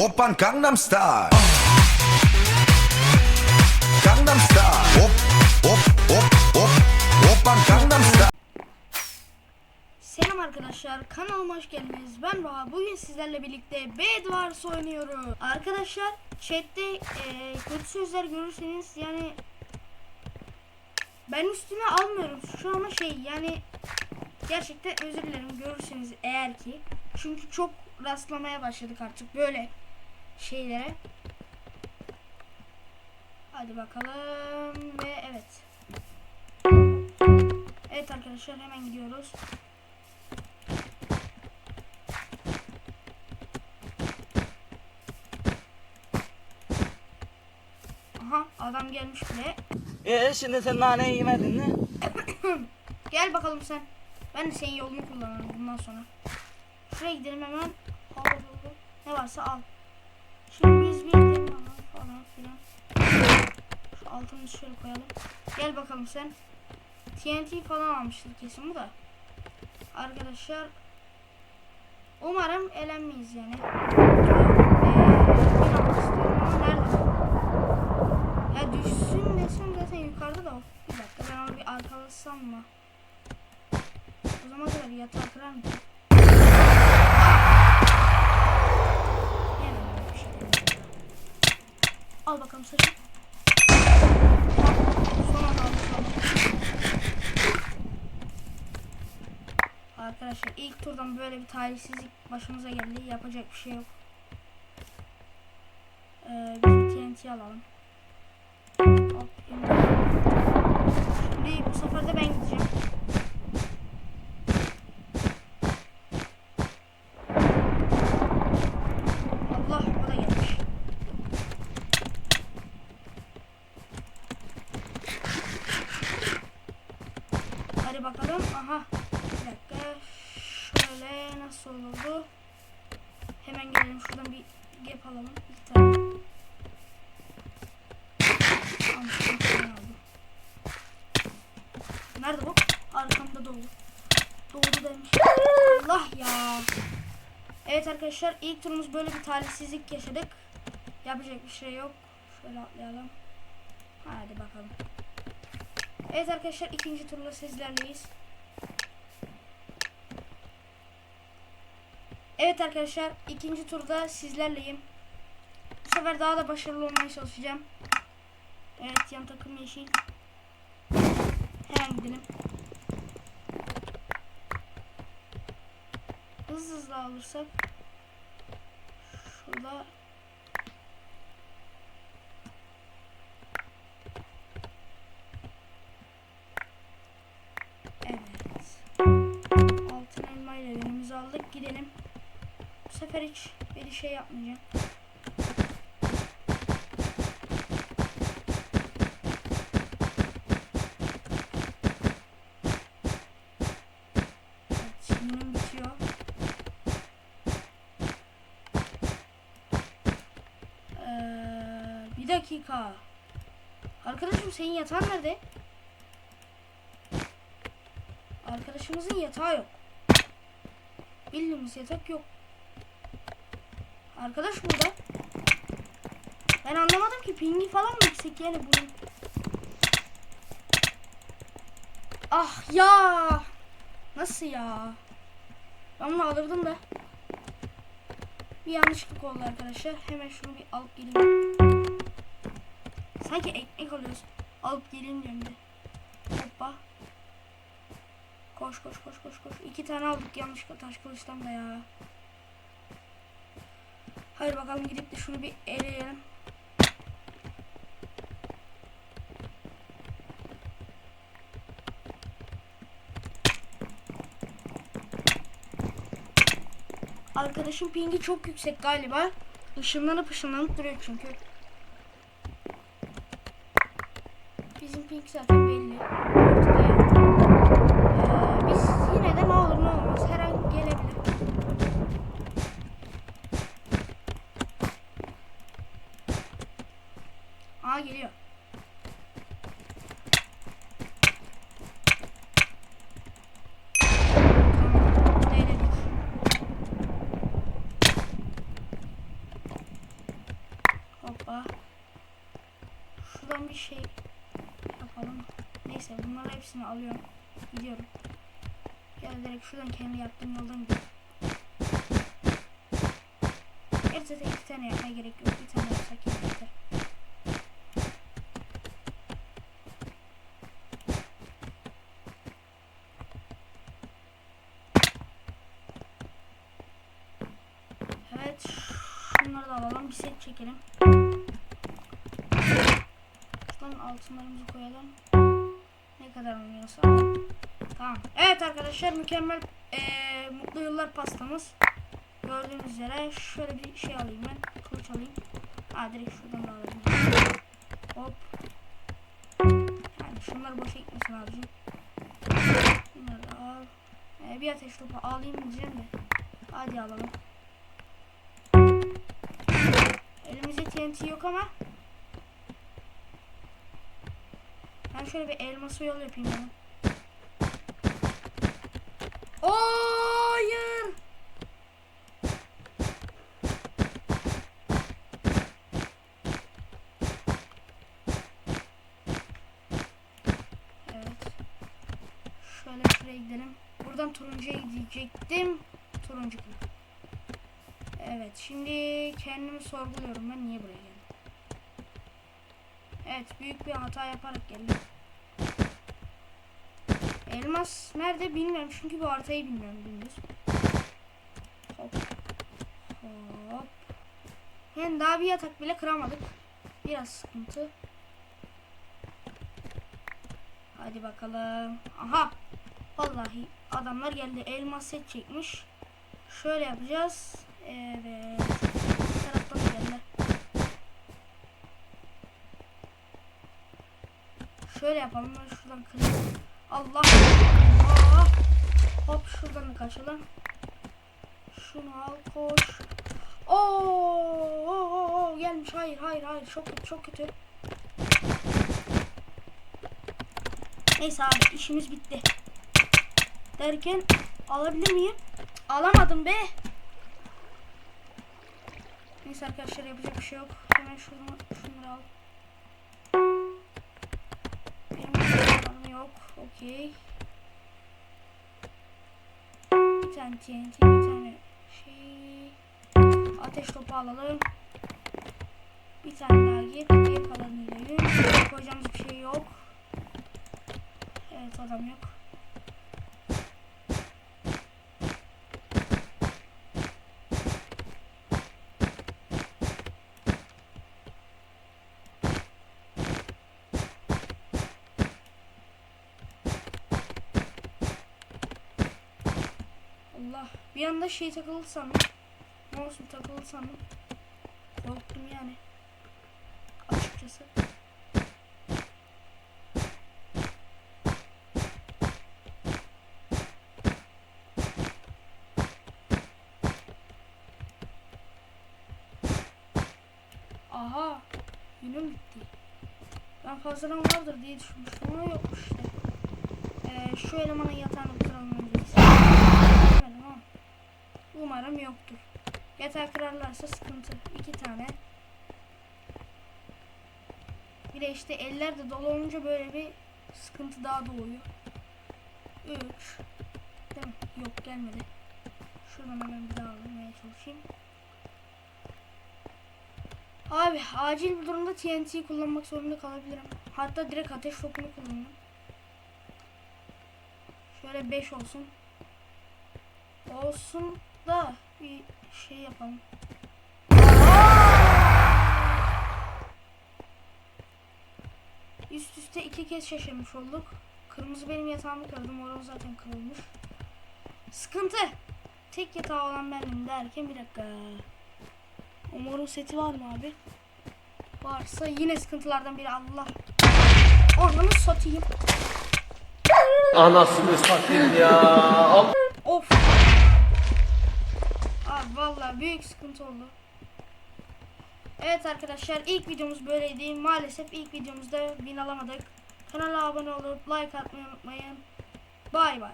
Oppan Gangnam Style. Gangnam Style. Hop hop hop hop. Oppan Gangnam Style. Selam arkadaşlar kanalıma hoş geldiniz. Ben Baha. Bugün sizlerle birlikte Bed Wars oynuyoruz. Arkadaşlar chatte e, kötü sözler görürseniz yani ben üstüme almıyorum şu ama şey yani gerçekten özür dilerim görürseniz eğer ki çünkü çok rastlamaya başladık artık böyle şeylere. Hadi bakalım ve evet. Evet arkadaşlar hemen gidiyoruz. Aha adam gelmiş bile. Ee şimdi sen nane yemedin mi? Gel bakalım sen. Ben de senin yolunu kullanırım bundan sonra. Şuraya gidelim hemen. Ne varsa al. Şimdi biz bir falan filan. Şu altını şöyle koyalım. Gel bakalım sen. TNT falan almıştır kesin bu da. Arkadaşlar umarım elenmeyiz yani. Ee? Ya düşsün desem zaten yukarıda da. Bir dakika ben onu bir arkalasam mı? O zaman kadar yatağı kırar mı? Anda. Arkadaşlar ilk turdan böyle bir talihsizlik başımıza geldi. Yapacak bir şey yok. Ee, bir TNT alalım. Hop, indim. Şimdi bu sefer de ben gideceğim. Allah o da gelmiş. Hadi bakalım. Aha. Bir dakika. Şöyle nasıl oldu? Hemen gelelim şuradan bir gap alalım. Bir tane. Nerede bu? Arkamda doğdu. Doğdu demiş. Allah ya. Evet arkadaşlar ilk turumuz böyle bir talihsizlik yaşadık. Yapacak bir şey yok. Şöyle atlayalım. Hadi bakalım. Evet arkadaşlar ikinci turla sizlerleyiz. Evet arkadaşlar ikinci turda sizlerleyim. Bu sefer daha da başarılı olmaya çalışacağım. Evet yan takım yeşil. Hemen gidelim. Hızlı hızlı alırsak şurada sefer hiç bir şey yapmayacağım. Ee, dakika. Arkadaşım senin yatağın nerede? Arkadaşımızın yatağı yok. Bildiğimiz yatak yok. Arkadaş burada. Ben anlamadım ki pingi falan mı yüksek yani bunun. Ah ya. Nasıl ya? Ben bunu alırdım da. Bir yanlışlık oldu arkadaşlar. Hemen şunu bir alıp geleyim. Sanki ekmek alıyoruz. Alıp geleyim diyorum bir. Hoppa. Koş koş koş koş koş. İki tane aldık yanlışlıkla taş kılıçtan da ya. Hayır bakalım gidip de şunu bir eleyelim. Arkadaşım pingi çok yüksek galiba. Işınlanıp ışınlanıp duruyor çünkü. Bizim ping zaten belli. Ortada yani. Ee, biz yine de ne olur ne olmaz her an gelebilir. Aa geliyor. Tamam, denedik. sopa. Şuradan bir şey yapalım. Neyse bunları hepsini alıyorum. Gidiyorum. Ya direkt şuradan kendi yaptığım yoldan gidiyorum. Gerçi zaten iki tane yapmaya gerek yok. Bir tane yapsak yeter. Evet. Şunları da alalım. Bir set çekelim. Şuradan altınlarımızı koyalım. Ne kadar oynuyorsa. Tamam. Evet arkadaşlar mükemmel eee, mutlu yıllar pastamız. Gördüğünüz üzere şöyle bir şey alayım ben. Kılıç alayım. Aa direkt şuradan da alayım. Hop. Yani şunlar boşa gitmesin abicim. Bunları da al. Ee, bir ateş topu alayım diyeceğim de. Hadi alalım. Elimizde TNT yok ama. Ben şöyle bir elması yol yapayım yani. Hayır. Evet. Şöyle şuraya gidelim. Buradan turuncuya gidecektim. Turuncu. Evet şimdi kendimi sorguluyorum ben niye buraya. Evet büyük bir hata yaparak geldim. Elmas nerede bilmiyorum çünkü bu haritayı bilmiyorum dümdüz. Hop. Hop. Yani daha bir yatak bile kıramadık. Biraz sıkıntı. Hadi bakalım. Aha. Vallahi adamlar geldi. Elmas set çekmiş. Şöyle yapacağız. Evet. Bu taraftan da geldiler. Şöyle yapalım. Ben şuradan kırayım. Allah. Allah. Hop şuradan da kaçalım. Şunu al koş. Oo, oo, oo, gelmiş. Hayır hayır hayır. Çok kötü çok kötü. Neyse abi işimiz bitti. Derken alabilir miyim? Alamadım be. Neyse arkadaşlar yapacak bir şey yok. Hemen şunu şunu al. Yok. Okey. Bir tane TNT, bir tane şey. Ateş topu alalım. Bir tane daha gir. Geri kalanı. Koyacağımız bir şey yok. Evet adam yok. Allah. Bir anda şey takıldı sandım. Mouse'um takıldı sandım. Korktum yani. Açıkçası. Aha. Günüm bitti. Ben fazladan vardır diye düşünmüştüm ama yokmuş işte. Ee, şu elemanın yatağını Umarım yoktur. Yatağı kırarlarsa sıkıntı. İki tane. Bir de işte eller de dolu olunca böyle bir sıkıntı daha doğuyor. Üç. Değil mi? Yok gelmedi. Şuradan hemen bir daha almaya çalışayım. Abi acil bir durumda TNT kullanmak zorunda kalabilirim. Hatta direkt ateş topunu kullanırım. Şöyle 5 olsun. Olsun da bir şey yapalım. Üst üste iki kez şaşırmış olduk. Kırmızı benim yatağımı kırdı. Mor zaten kırılmış. Sıkıntı. Tek yatağı olan benim derken bir dakika. O morun seti var mı abi? Varsa yine sıkıntılardan biri Allah. Ananı satayım. Anasını satayım ya. Of. Büyük sıkıntı oldu. Evet arkadaşlar ilk videomuz böyleydi. Maalesef ilk videomuzda win alamadık. Kanala abone olup like atmayı unutmayın. Bay bay.